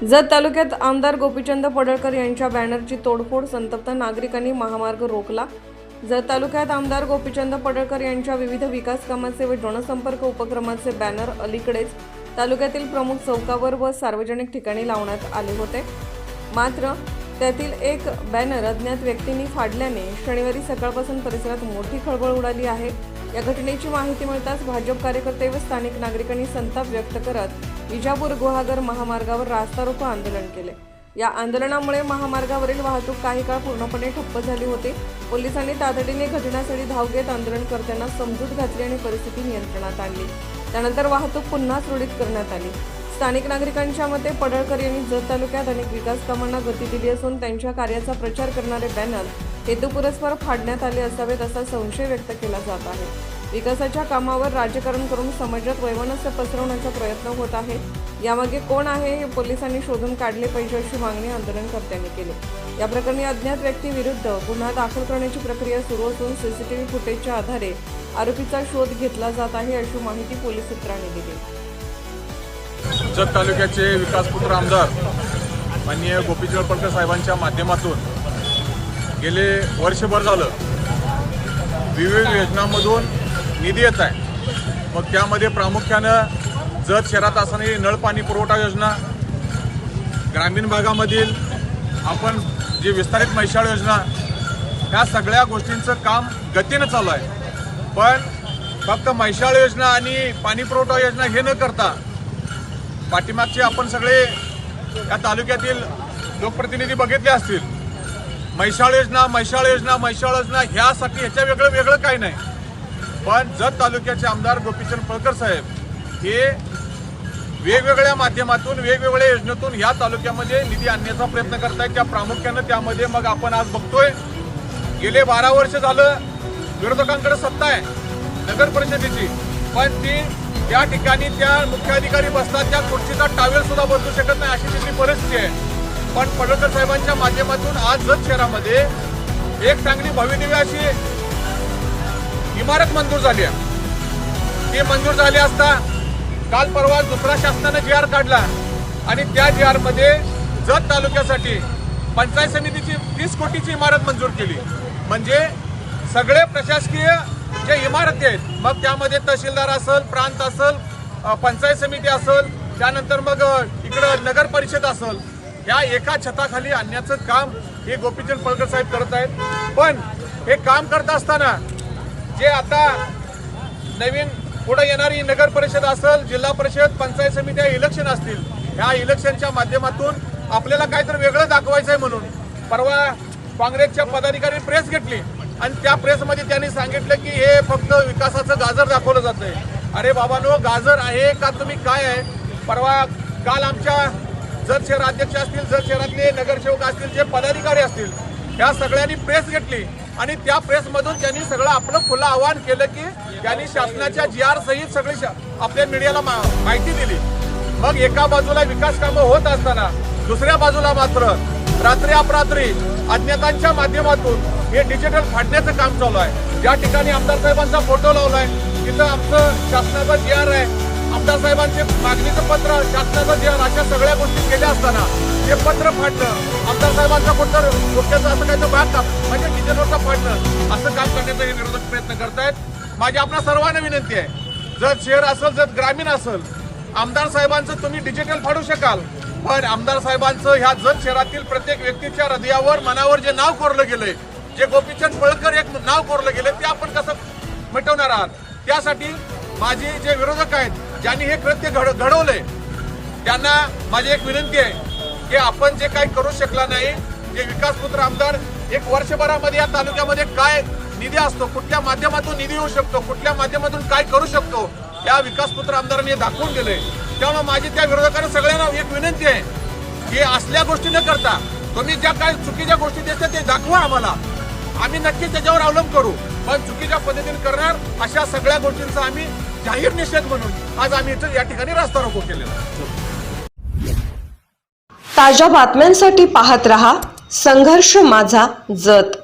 जत तालुक्यात आमदार गोपीचंद पडळकर यांच्या बॅनरची तोडफोड संतप्त नागरिकांनी महामार्ग रोखला. जत तालुक्यात आमदार गोपीचंद पडळकर यांच्या विविध विकास कामाचे व जनसंपर्क उपक्रमाचे बॅनर अलीकडेच तालुक्यातील प्रमुख चौकावर व सार्वजनिक ठिकाणी लावण्यात आले होते. मात्र त्यातील एक बॅनर अज्ञात व्यक्तींनी फाडल्याने शनिवारी सकाळपासून परिसरात मोठी खळबळ उडाली आहे. या घटनेची माहिती मिळताच भाजप कार्यकर्ते व स्थानिक नागरिकांनी संताप व्यक्त करत विजापूर गुहागर महामार्गावर रास्ता रोको आंदोलन केले. या आंदोलनामुळे महामार्गावरील वाहतूक काही काळ पूर्णपणे ठप्प झाली होती. पोलिसांनी तातडीने घटनास्थळी धाव घेत आंदोलनकर्त्यांना समजूत घातली आणि परिस्थिती नियंत्रणात आणली. त्यानंतर वाहतूक पुन्हा सुरळीत करण्यात आली. स्थानिक नागरिकांच्या मते पडळकर यांनी जत तालुक्यात अनेक विकास कामांना गती दिली असून त्यांच्या कार्याचा प्रचार करणारे बॅनर हेतुपुरस्पर फाडण्यात आले असावेत असा संशय व्यक्त केला जात आहे. विकासाच्या कामावर राजकारण करून समाजात वैमनस्य पसरवण्याचा प्रयत्न होत आहे. यामागे कोण आहे हे पोलिसांनी शोधून काढले पाहिजे अशी मागणी आंदोलनकर्त्यांनी केली. या प्रकरणी अज्ञात व्यक्तीविरुद्ध गुन्हा दाखल करण्याची प्रक्रिया सुरू असून सीसीटीव्ही फुटेजच्या आधारे आरोपीचा शोध घेतला जात आहे अशी माहिती पोलीस सूत्रांनी दिली. जत तालुक्याचे विकासपुत्र आमदार माननीय गोपीचंद पडकर साहेबांच्या माध्यमातून गेले वर्षभर झालं. विविध योजनांमधून निधी येत आहे. मग त्यामध्ये प्रामुख्यानं जत शहरात असणारी नळ पाणी पुरवठा योजना ग्रामीण भागामधील आपण जी विस्तारित मैशाळ योजना ह्या सगळ्या गोष्टींचं काम गतीनं चालू आहे. पण फक्त मैशाळ योजना आणि पाणी पुरवठा योजना हे न करता पाठीमागचे आपण सगळे या तालुक्यातील लोकप्रतिनिधी बघितले असतील. मैशाळ योजना मैशाळ योजना मैशाळ योजना ह्यासाठी ह्याच्या वेगळं वेगळं काही नाही. पण जत तालुक्याचे आमदार गोपीचंद पळकर साहेब हे वेगवेगळ्या माध्यमातून वेगवेगळ्या योजनेतून ह्या तालुक्यामध्ये निधी आणण्याचा प्रयत्न करतायत. त्या प्रामुख्यानं त्यामध्ये मग आपण आज बघतोय गेले बारा वर्ष झालं विरोधकांकडे सत्ता आहे नगर परिषदेची. पण ती त्या ठिकाणी त्या मुख्याधिकारी बसतात त्या खुर्चीचा टावेल सुद्धा बदलू शकत नाही अशी तिथली परिस्थिती आहे. पण पडळकर साहेबांच्या माध्यमातून आज जत शहरामध्ये एक चांगली भव्यदिव्य अशी इमारत मंजूर झाली आहे. ती मंजूर झाली असता काल परवा दुसरा शासनाने जी आर काढला आणि त्या जी आरमध्ये जत तालुक्यासाठी पंचायत समितीची तीस कोटीची इमारत मंजूर केली. म्हणजे सगळे प्रशासकीय जे इमारती आहेत मग त्यामध्ये तहसीलदार असेल प्रांत असेल पंचायत समिती असेल त्यानंतर मग इकडं नगर परिषद असेल या एका छताखाली आणण्याचं काम हे गोपीचंद पळकर साहेब करत आहेत. पण हे काम करत असताना जे आता नवीन पुढे येणारी नगर परिषद असेल जिल्हा परिषद पंचायत समित्या इलेक्शन असतील ह्या इलेक्शनच्या माध्यमातून आपल्याला काहीतरी वेगळं दाखवायचं आहे म्हणून. परवा काँग्रेसच्या पदाधिकारी प्रेस घेतली आणि त्या प्रेसमध्ये त्यांनी सांगितलं की हे फक्त विकासाचं गाजर दाखवलं जातंय. अरे बाबानो गाजर आहे का तुम्ही काय आहे? परवा काल आमच्या जत शहर अध्यक्ष असतील जत शहरातले नगरसेवक असतील जे पदाधिकारी असतील ह्या सगळ्यांनी प्रेस घेतली. आणि त्या प्रेसमधून त्यांनी सगळं आपलं खुलं आवाहन केलं की त्यांनी शासनाच्या जी आर सहित सगळी आपल्या मीडियाला मा- माहिती दिली. मग एका बाजूला विकास कामं होत असताना दुसऱ्या बाजूला मात्र रात्री अपरात्री अज्ञातांच्या माध्यमातून हे डिजिटल फाडण्याचं काम चालू आहे. ज्या ठिकाणी आमदार साहेबांचा फोटो लावलाय तिथं आमचं शासनाचा जी आर आहे. आमदार साहेबांचे मागणीचं पत्र शासनाचं जे अशा सगळ्या गोष्टी केल्या असताना ते पत्र फाडणं आमदार साहेबांचा कुठं डोक्याचं असं काही भाग का म्हणजे डिजिटलवरचं फाडणं असं काम करण्याचा हे विरोधक प्रयत्न करतायत. माझी आपल्या सर्वांना विनंती आहे. जर शहर असेल जर ग्रामीण असेल आमदार साहेबांचं तुम्ही डिजिटल फाडू शकाल. पण आमदार साहेबांचं ह्या जत शहरातील प्रत्येक व्यक्तीच्या हृदयावर मनावर जे नाव कोरलं गेलंय जे गोपीचंद पळकर एक नाव कोरलं गेलं ते आपण कसं मिटवणार आहात? त्यासाठी माझे जे विरोधक आहेत ज्यांनी हे कृत्य घड घडवलंय त्यांना माझी एक विनंती आहे की आपण जे काही करू शकला नाही जे विकासपुत्र आमदार एक वर्षभरामध्ये या तालुक्यामध्ये काय निधी असतो कुठल्या माध्यमातून निधी येऊ शकतो कुठल्या माध्यमातून काय करू शकतो या विकासपुत्र आमदारांनी दाखवून दिलंय त्यामुळे माझी त्या विरोधकांना सगळ्यांना एक विनंती आहे की असल्या गोष्टी न करता तुम्ही ज्या काही चुकीच्या गोष्टी देतात ते दाखवा आम्हाला. आम्ही नक्कीच त्याच्यावर अवलंब करू. पण चुकीच्या पद्धतीने करणार अशा सगळ्या गोष्टींचा आम्ही जाहीर निषेध म्हणून आज आम्ही इथं या ठिकाणी रास्ता रोको केलेला ताज्या बातम्यांसाठी पाहत रहा संघर्ष माझा जत.